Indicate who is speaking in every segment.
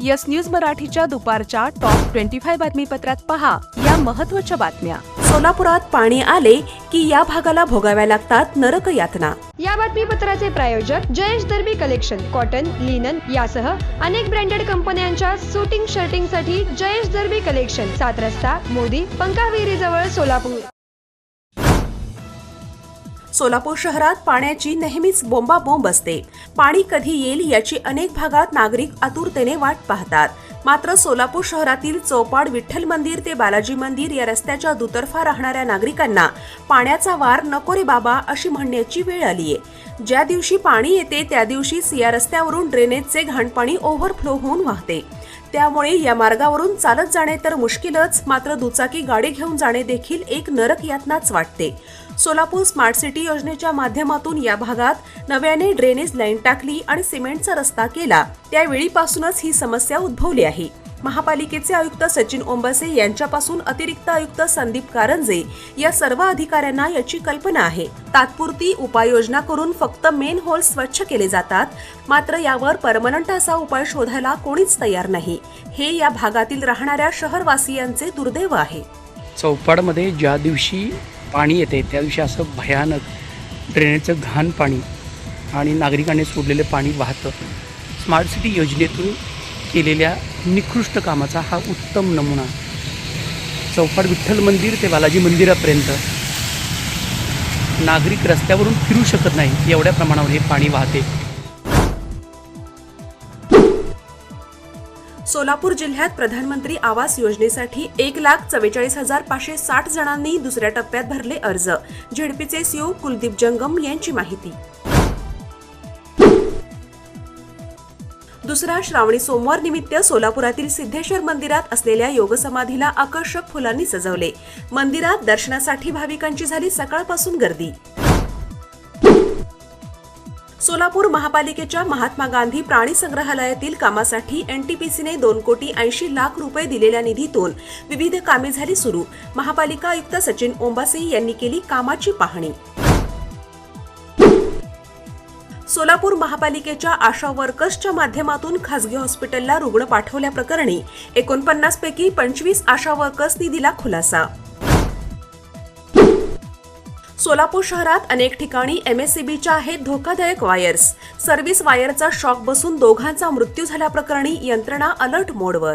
Speaker 1: Yes news मराठीच्या दुपारच्या top twenty five बातमीपत्रात पहा या महत्त्वाच्या बातम्या.
Speaker 2: सोलापुरात पाणी आले की या भागाला भोगाव्या लागतात नरक यातना
Speaker 3: या बातमीपत्राचे प्रायोजक Jayesh Darbi collection cotton linen यासह अनेक ब्रँडेड कंपन्यांच्या सुटिंग शर्टिंगसाठी जयेश दर्बी कलेक्शन सात रस्ता मोदी पंकाविहिरी जवळ सोलापूर.
Speaker 2: सोलापूर शहरात पाण्याची नेहमीच बोंबाबोंब असते. पाणी कधी येईल याची अनेक भागात नागरिक आतुरतेने वाट पाहतात. मात्र सोलापूर शहरातील चौपाड विठ्ठल मंदिर ते बालाजी मंदिर या रस्त्याच्या दुतर्फा राहणाऱ्या नागरिकांना पाण्याचा वार नको रे बाबा अशी म्हणण्याची वेळ आलीये. ज्या दिवशी पाणी येते त्या दिवशीच या रस्त्यावरून ड्रेनेजचे घाणपाणी ओव्हरफ्लो होऊन वाहते. त्यामुळे या मार्गावरून चालत जाणे तर मुश्किलच मात्र दुचाकी गाडी घेऊन जाणे देखील एक नरक यातनाच वाटते. सोलापूर स्मार्ट सिटी योजनेच्या माध्यमातून या भागात नव्याने ड्रेनेज लाईन टाकली आणि सिमेंटचा रस्ता केला. त्यावेळीपासूनच ही समस्या उद्भवली आहे. महापालिकेचे आयुक्त सचिन ओंबसे यांच्यापासून अतिरिक्त आयुक्त संदीप कारंजे या सर्व अधिकाऱ्यांना याची कल्पना आहे. तात्पुरती उपाययोजना करून फक्त मेन होल स्वच्छ केले जातात. मात्र यावर परमनंट असा उपाय शोधायला कोणीच तयार नाही. हे या भागातील राहणाऱ्या शहरवासियांचे दुर्दैव आहे.
Speaker 4: चौपाडमध्ये ज्या दिवशी पाणी येते त्या दिवशी असं भयानक ड्रेनेजचं घाण पाणी आणि नागरिकांनी सोडलेले पाणी वाहतं. स्मार्ट सिटी योजनेतून केलेल्या निकृष्ट कामाचा हा उत्तम नमुना. चौफाट विठ्ठल मंदिर ते बालाजी मंदिरापर्यंत. नागरिक रस्त्यावरून फिरू शकत नाही एवढ्या प्रमाणावर हे पाणी वाहते.
Speaker 2: सोलापूर जिल्ह्यात प्रधानमंत्री आवास योजनेसाठी एक लाख चव्वेचाळीस हजार पाचशे साठ जणांनी दुसऱ्या टप्प्यात भरले अर्ज. झेडपीचे सीओ कुलदीप जंगम यांची माहिती. दुसरा श्रावणी सोमवार निमित्त सोलापुरातील सिद्धेश्वर मंदिरात असलेल्या योगसमाधीला आकर्षक फुलांनी सजवले. मंदिरात दर्शनासाठी भाविकांची झाली सकाळपासून गर्दी. सोलापूर महापालिकेच्या महात्मा गांधी प्राणी संग्रहालयातील कामासाठी एनटीपीसीने दोन कोटी ऐंशी लाख रुपये दिलेल्या निधीतून विविध कामे झाली सुरू. महापालिका आयुक्त सचिन ओंबासे यांनी केली कामाची पाहणी. सोलापूर महापालिकेच्या आशा वर्कर्सच्या माध्यमातून खासगी हॉस्पिटलला रुग्ण पाठवल्याप्रकरणी एकोणपन्नास पैकी पंचवीस आशा वर्कर्सनी दिला खुलासा. सोलापूर शहरात अनेक ठिकाणी एमएससीबीच्या आहेत धोकादायक वायर्स. सर्व्हिस वायरचा शॉक बसून दोघांचा मृत्यू झाल्याप्रकरणी यंत्रणा अलर्ट मोडवर.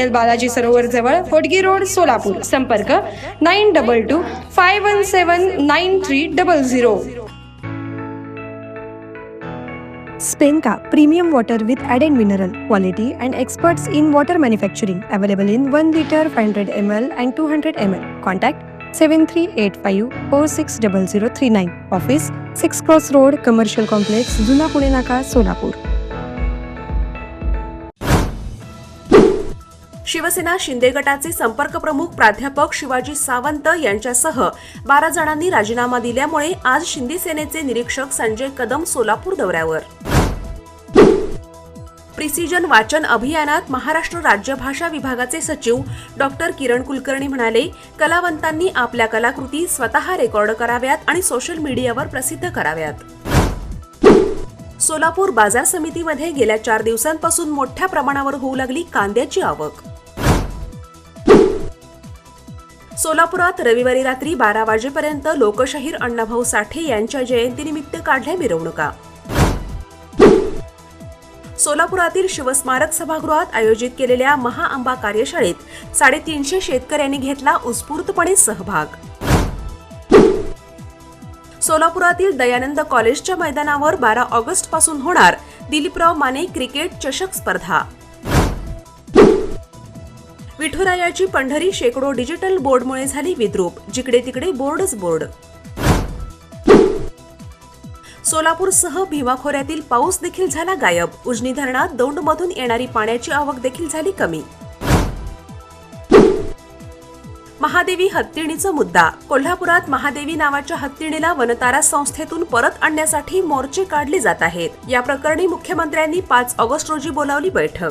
Speaker 3: hotel Balaji Sarovar जवळ होडगी रोड सोलापूर. संपर्क nine double two five one seven nine three double zero
Speaker 5: स्पेनका premium water with added mineral quality and experts in water manufacturing available in one litre five hundred M L and two hundred M L. Contact seven three
Speaker 3: eight five four six double zero three nine. Office six cross road commercial complex
Speaker 5: जुना पुणे नाका सोलापूर.
Speaker 2: शिवसेना शिंदे गटाचे संपर्क प्रमुख प्राध्यापक शिवाजी सावंत यांच्यासह बारा जणांनी राजीनामा दिल्यामुळे आज शिंदे सेनेचे निरीक्षक संजय कदम सोलापूर दौऱ्यावर. प्रिसिजन वाचन अभियानात महाराष्ट्र राज्य भाषा विभागाचे सचिव डॉक्टर किरण कुलकर्णी म्हणाले कलावंतांनी आपल्या कलाकृती स्वतः रेकॉर्ड कराव्यात आणि सोशल मीडियावर प्रसिद्ध कराव्यात. सोलापूर बाजार समितीमध्ये गेल्या चार दिवसांपासून मोठ्या प्रमाणावर होऊ लागली कांद्याची आवक. सोलापुरात रविवारी रात्री बारा वाजेपर्यंत लोकशाहीर अण्णाभाऊ साठे यांच्या जयंतीनिमित्त काढल्या मिरवणुका. सोलापुरातील शिवस्मारक सभागृहात आयोजित केलेल्या महाआंबा कार्यशाळेत साडेतीनशे शेतकऱ्यांनी घेतला उत्स्फूर्तपणे सहभाग. सोलापुरातील दयानंद कॉलेजच्या मैदानावर बारा ऑगस्टपासून होणार दिलीपराव माने क्रिकेट चषक स्पर्धा. विठुरायाची पंढरी शेकडो डिजिटल बोर्डमुळे झाली विद्रूप. जिकडे तिकडे बोर्डच बोर्ड. सोलापूरसह भीमा खोऱ्यातील पाऊस देखील झाला गायब. उजनी धरणात दौंडमधून येणारी पाण्याची आवक देखील झाली कमी. महादेवी हत्तीणीचा मुद्दा. कोल्हापुरात महादेवी नावाच्या हत्तीणीला वनतारा संस्थेतून परत आणण्यासाठी मोर्चे काढले जात आहेत. या प्रकरणी मुख्यमंत्र्यांनी पाच ऑगस्ट रोजी बोलावली बैठक.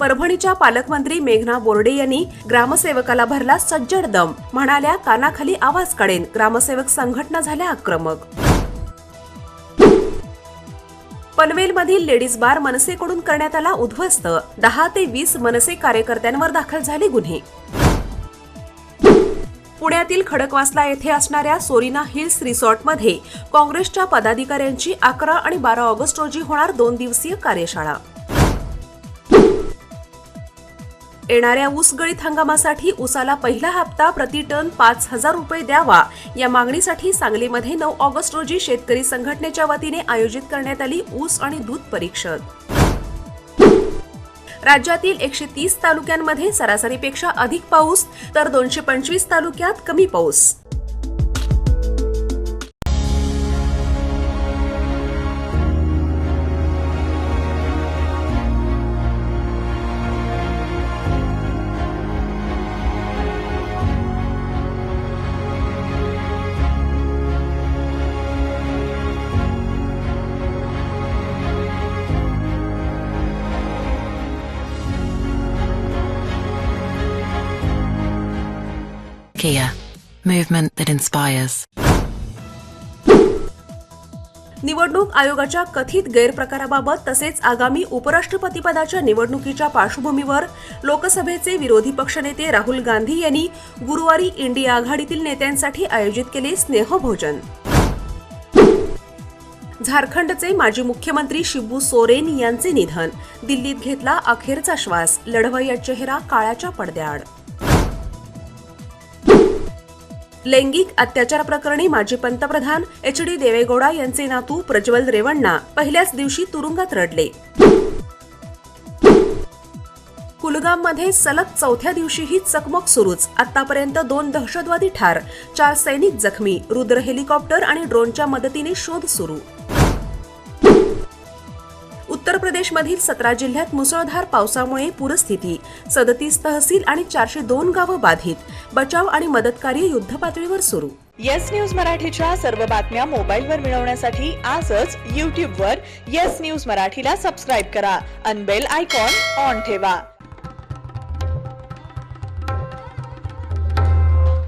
Speaker 2: परभणीच्या पालकमंत्री मेघना बोर्डे यांनी ग्रामसेवकाला भरला सज्जड दम. म्हणाल्या कानाखाली आवाज काढेन ग्रामसेवक संघटना झाल्या आक्रमक. पनवेलमधील लेडीज बार मनसेकडून करण्यात आला उद्ध्वस्त. दहा ते वीस मनसे कार्यकर्त्यांवर दाखल झाले गुन्हे. पुण्यातील खडकवासला येथे असणाऱ्या सोरिना हिल्स रिसॉर्टमध्ये काँग्रेसच्या पदाधिकाऱ्यांची अकरा आणि बारा ऑगस्ट रोजी होणार दोन दिवसीय कार्यशाळा. येणाऱ्या ऊस गळीत हंगामासाठी ऊसाला पहिला हप्ता प्रति टन पाच हजार रुपये द्यावा. या मागणीसाठी सांगलीमध्ये नऊ ऑगस्ट रोजी शेतकरी संघटनेच्या वतीने आयोजित करण्यात आली ऊस आणि दूध परिषद राज्यातील एकशे तीस तालुक्यांमध्ये सरासरीपेक्षा अधिक पाऊस तर दोनशे पंचवीस तालुक्यात कमी पाऊस.
Speaker 6: Kia, movement that inspires.
Speaker 2: निवडणूक आयोगाच्या कथित गैरप्रकाराबाबत तसेच आगामी उपराष्ट्रपतीपदाच्या निवडणुकीच्या पार्श्वभूमीवर लोकसभेचे विरोधी पक्षनेते राहुल गांधी यांनी गुरुवारी इंडिया आघाडीतील नेत्यांसाठी आयोजित केले स्नेहभोजन झारखंडचे माजी मुख्यमंत्री शिबू सोरेन यांचे निधन दिल्लीत घेतला अखेरचा श्वास लढवय्या चेहरा काळाच्या पडद्याआड लैंगिक अत्याचार प्रकरणी माजी पंतप्रधान एच डी देवेगौडा यांचे नातू प्रज्वल रेवण्णा पहिल्याच दिवशी तुरुंगात रडले. कुलगाममध्ये सलग चौथ्या दिवशीही चकमक सुरूच. आतापर्यंत दोन दहशतवादी ठार चार सैनिक जखमी रुद्र हेलिकॉप्टर आणि ड्रोनच्या मदतीने शोध सुरू. उत्तर प्रदेशमधील सतरा जिल्ह्यात मुसळधार पावसामुळे पूरस्थिती सदतीस तहसील आणि चारशे दोन गावं बाधित. बचाव आणि मदत कार्य युद्धपातळीवर सुरू.
Speaker 7: येस न्यूज मराठीच्या सर्व बातम्या मोबाईलवर मिळवण्यासाठी आजच यूट्यूबवर येस न्यूज मराठीला सबस्क्राईब करा. अनबेल आयकॉन ऑन ठेवा.